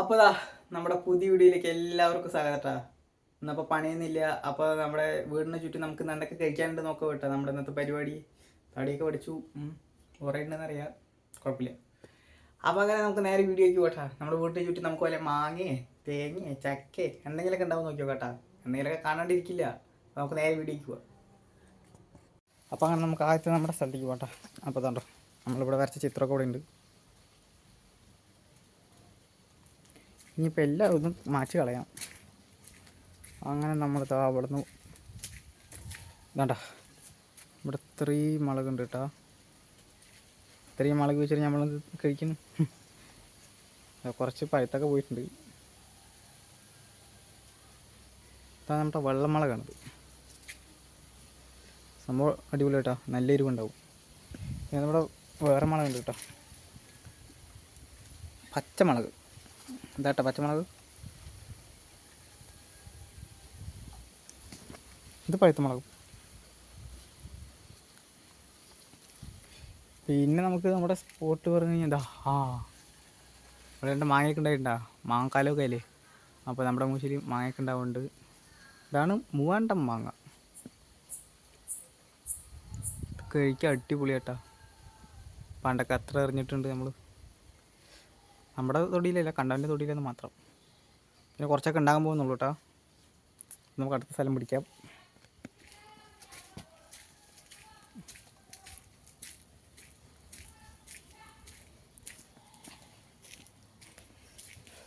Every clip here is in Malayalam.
അപ്പോൾ ദാ നമ്മുടെ പുതിയ വീഡിയോയിലേക്ക് എല്ലാവർക്കും സ്വാഗതം ഇന്നപ്പോൾ പണിയൊന്നുമില്ല. അപ്പോൾ നമ്മുടെ വീടിന് ചുറ്റും നമുക്ക് നന്നൊക്കെ കഴിക്കാനുണ്ട് നോക്കാം കേട്ടോ. നമ്മുടെ ഇന്നത്തെ പരിപാടി. തടിയൊക്കെ പഠിച്ചു. കുറേ ഉണ്ടെന്നറിയാം കുഴപ്പമില്ല. അപ്പോൾ അങ്ങനെ നമുക്ക് നേരെ വീഡിയോയ്ക്ക് പോട്ടാ. നമ്മുടെ വീട്ടിന് ചുറ്റും നമുക്ക് വല്ല മാങ്ങയെ തേങ്ങയെ ചക്കയെ എന്തെങ്കിലുമൊക്കെ ഉണ്ടാവും നോക്കിയോ കേട്ടാ. എന്തെങ്കിലുമൊക്കെ കാണാണ്ടിരിക്കില്ല. നമുക്ക് നേരെ വീഡിയോയ്ക്ക് പോവാം. അപ്പോൾ അങ്ങനെ നമുക്ക് ആദ്യത്തെ നമ്മുടെ സ്ഥലത്തേക്ക് പോട്ടാ. അപ്പോൾ തണ്ടോ നമ്മളിവിടെ വരച്ച ചിത്രമൊക്കെ ഇവിടെ ഉണ്ട് ഇനിയിപ്പോൾ എല്ലാം ഒന്നും മാറ്റി കളയാം അങ്ങനെ നമ്മൾ ഇതാ അവിടെ നിന്ന് ഇതാണ്ട. ഇവിടെ ഇത്രയും മുളകുണ്ട് കേട്ടോ ഇത്രയും മുളക് വെച്ചിട്ട് നമ്മൾ കഴിക്കുന്നു. കുറച്ച് പഴുത്തൊക്കെ പോയിട്ടുണ്ട്. ഇതാ നമ്മുടെ വെള്ളമുളകാണിത്. സംഭവം അടിപൊളി കേട്ടോ നല്ല എരിവുണ്ടാവും. പിന്നെ നമ്മുടെ വേറെ മുളകുണ്ട് കേട്ടോ പച്ചമുളക്. ഇതാട്ടോ പച്ചമുളക്? ഇത് പഴുത്ത മുളക് പിന്നെ നമുക്ക് നമ്മുടെ സ്പോട്ട് പറഞ്ഞു കഴിഞ്ഞാൽ ആ. ഇവിടെ രണ്ട് മാങ്ങയൊക്കെ ഉണ്ടായിട്ടുണ്ടാ മാങ്ങക്കാലമൊക്കെ അല്ലേ? അപ്പോൾ നമ്മുടെ മൂശ്ശേരി മാങ്ങയൊക്കെ ഉണ്ടാവുന്നുണ്ട്. ഇതാണ് മൂവാണ്ടം മാങ്ങ. കഴിക്കാൻ അടിപൊളിയാട്ടാ. പണ്ടൊക്കെ അത്ര എറിഞ്ഞിട്ടുണ്ട് നമ്മൾ നമ്മുടെ തൊടിയിലല്ല കണ്ടവന്റെ തൊടിയിലെന്ന് മാത്രം. പിന്നെ കുറച്ചൊക്കെ ഉണ്ടാകാൻ പോകുന്നുള്ളൂ കേട്ടോ നമുക്ക് അടുത്ത സ്ഥലം പിടിക്കാം.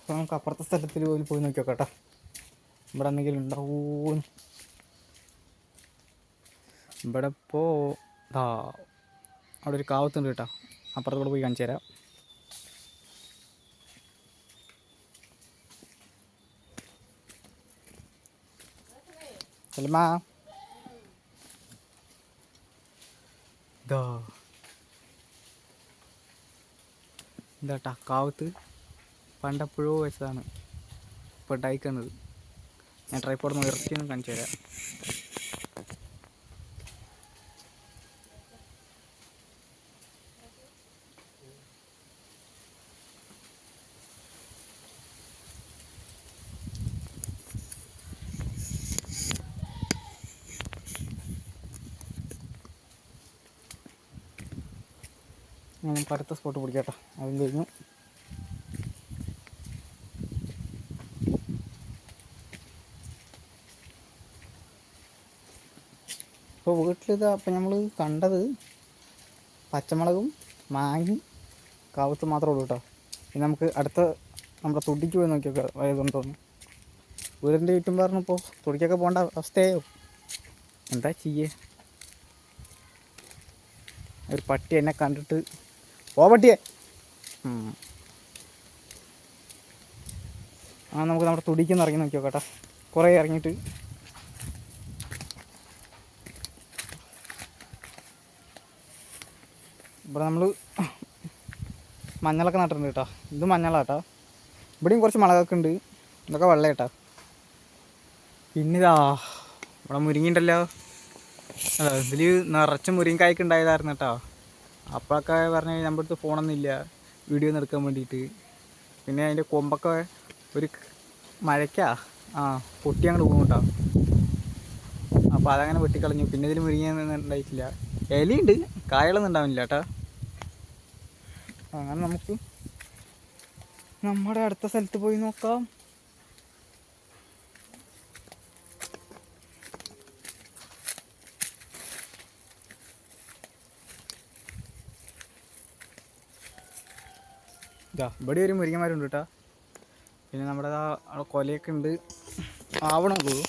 അപ്പോൾ നമുക്ക് അപ്പുറത്തെ സ്ഥലത്തിൽ പോയി പോയി നോക്കി നോക്കാം കേട്ടോ ഇവിടെ എന്തെങ്കിലും ഉണ്ടാവൂ. ഇവിടെ ഇപ്പോൾ അവിടെ ഒരു കാവത്തുണ്ട് കേട്ടോ അപ്പുറത്തോടെ പോയി കാണിച്ചു തരാം സൽമാ ഇതാ ഇതാട്ടാ കാവത്ത്. പണ്ടെപ്പോഴോ വെച്ചതാണ്. ഇപ്പോൾ ഉണ്ടായിക്കുന്നത് ഞാൻ ഇറക്കി ഒന്ന് കാണിച്ചു തരാം. ഞാൻ നമുക്ക് അടുത്ത സ്പോട്ട് പിടിക്കട്ടോ. അതും കഴിഞ്ഞു. ഇപ്പോൾ വീട്ടിലിതാ അപ്പം നമ്മൾ കണ്ടത് പച്ചമുളകും മാങ്ങി കാവത്ത് മാത്രമേ ഉള്ളൂ കേട്ടോ ഇനി നമുക്ക് അടുത്ത നമ്മുടെ തുടിക്ക് പോയി നോക്കിയൊക്കെ വയതുണ്ടോന്ന് വീടിന്റെ ചുറ്റും പറഞ്ഞപ്പോൾ തുടിക്കൊക്കെ പോകേണ്ട അവസ്ഥയായോ? എന്താ ചെയ്യേ? ഒരു പട്ടി എന്നെ കണ്ടിട്ട് ഓ പട്ടിയെ ആ നമുക്ക് നമ്മുടെ തുടിക്കുന്ന ഇറങ്ങി നോക്കി നോക്കട്ടെ. കുറേ ഇറങ്ങിയിട്ട്. ഇവിടെ നമ്മൾ മഞ്ഞളൊക്കെ നട്ടിട്ടുണ്ട് കേട്ടോ. ഇത് മഞ്ഞളാട്ടോ ഇവിടെയും കുറച്ച് മുളകൊക്കെ ഉണ്ട്. ഇതൊക്കെ വെള്ളം കേട്ടോ പിന്നിതാ ഇവിടെ മുരിങ്ങിണ്ടല്ലോ ഇതിൽ നിറച്ച് മുരിങ്ങക്കായ്ക്ക് ഉണ്ടായതായിരുന്നു കേട്ടോ. അപ്പോഴൊക്കെ പറഞ്ഞു കഴിഞ്ഞാൽ നമ്മുടെ അടുത്ത് ഫോണൊന്നും ഇല്ല. വീഡിയോ ഒന്ന് എടുക്കാൻ വേണ്ടിയിട്ട്. പിന്നെ അതിന്റെ കൊമ്പൊക്കെ ഒരു മഴയ്ക്കാ? ആ പൊട്ടി അങ്ങോട്ട് പോകും കേട്ടോ അപ്പോൾ അതങ്ങനെ വെട്ടിക്കളഞ്ഞു. പിന്നെ ഇതിൽ മുരിങ്ങ ഉണ്ടായിട്ടില്ല. എലിയുണ്ട്. കായകളൊന്നും ഉണ്ടാവില്ല കേട്ടോ അങ്ങനെ നമുക്ക് നമ്മുടെ അടുത്ത സ്ഥലത്ത് പോയി നോക്കാം. ഇവിടെ ഒരു മുരിങ്ങന്മാരുണ്ട് കേട്ടോ. പിന്നെ നമ്മുടെ കൊലയൊക്കെ ഉണ്ട്. ആവണം പോകും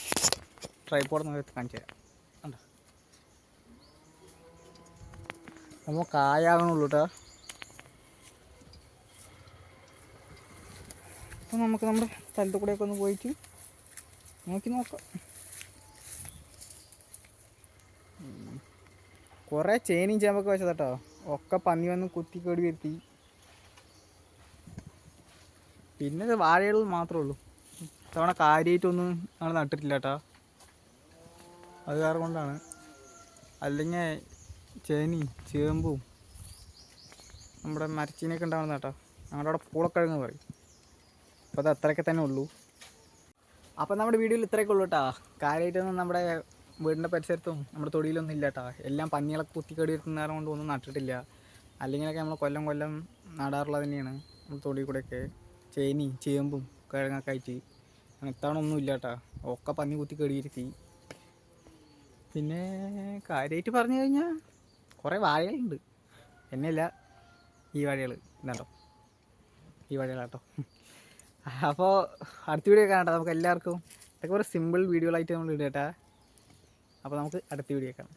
ട്രൈപ്പോഡ് നമുക്ക് കാണിച്ചു തരാം. കണ്ടോ? നമ്മൾ കായാവണുള്ളൂ കേട്ടോ. അപ്പോൾ നമുക്ക് നമ്മുടെ സ്ഥലത്ത് കൂടെയൊക്കെ ഒന്ന് പോയിട്ട് നോക്കി നോക്കാം. കുറേ ചേനയും ചേമ്പൊക്കെ വെച്ചതാട്ടോ ഒക്കെ പന്നി വന്ന് കുത്തി കേടി വരുത്തി. പിന്നെ വാഴകൾ മാത്രമേ ഉള്ളൂ. തവണ കാര്യമായിട്ടൊന്നും ഞങ്ങൾ നട്ടിട്ടില്ല കേട്ടോ അത് കാരണം കൊണ്ടാണ്. അല്ലെങ്കിൽ ചേനി ചേമ്പും നമ്മുടെ മരച്ചീനൊക്കെ ഉണ്ടാവുന്ന കേട്ടോ ഞങ്ങളുടെ അവിടെ പൂളക്കിഴങ്ങ് പറയും. അപ്പോൾ അത് അത്രയൊക്കെ തന്നെ ഉള്ളൂ. അപ്പോൾ നമ്മുടെ വീഡിയോയിൽ ഇത്രയൊക്കെ ഉള്ളൂ കേട്ടോ കാര്യമായിട്ടൊന്നും നമ്മുടെ വീടിന്റെ പരിസരത്തും നമ്മുടെ തൊടിയിലൊന്നും ഇല്ല കേട്ടോ എല്ലാം പന്നികളൊക്കെ കുത്തിക്കേടി വരുത്തുന്നേരം കൊണ്ട് ഒന്നും നട്ടിട്ടില്ല. അല്ലെങ്കിലൊക്കെ നമ്മൾ കൊല്ലം കൊല്ലം നടാറുള്ളത് തന്നെയാണ്. നമ്മൾ തൊടിയിൽ കൂടെയൊക്കെ ചേനി ചേമ്പും കിഴങ്ങൊക്കെ ആയിട്ട്. അങ്ങനെ ഇത്തവണ ഒന്നും ഇല്ല കേട്ടാ ഒക്കെ പന്നി കുത്തി കെടിയിരുത്തി. പിന്നെ കാര്യമായിട്ട് പറഞ്ഞു കഴിഞ്ഞാൽ കുറേ വാഴകളുണ്ട്. എന്നെയല്ല ഈ വാഴകൾ ഇതുണ്ടോ? ഈ വാഴകളാട്ടോ. അപ്പോൾ അടുത്ത വീഡിയോ കാണട്ടെ നമുക്ക് എല്ലാവർക്കും. ഇതൊക്കെ കുറേ സിമ്പിൾ വീഡിയോകളായിട്ട് നമ്മൾ ഇടുക അപ്പോൾ നമുക്ക് അടുത്ത വീഡിയോ കാണാം.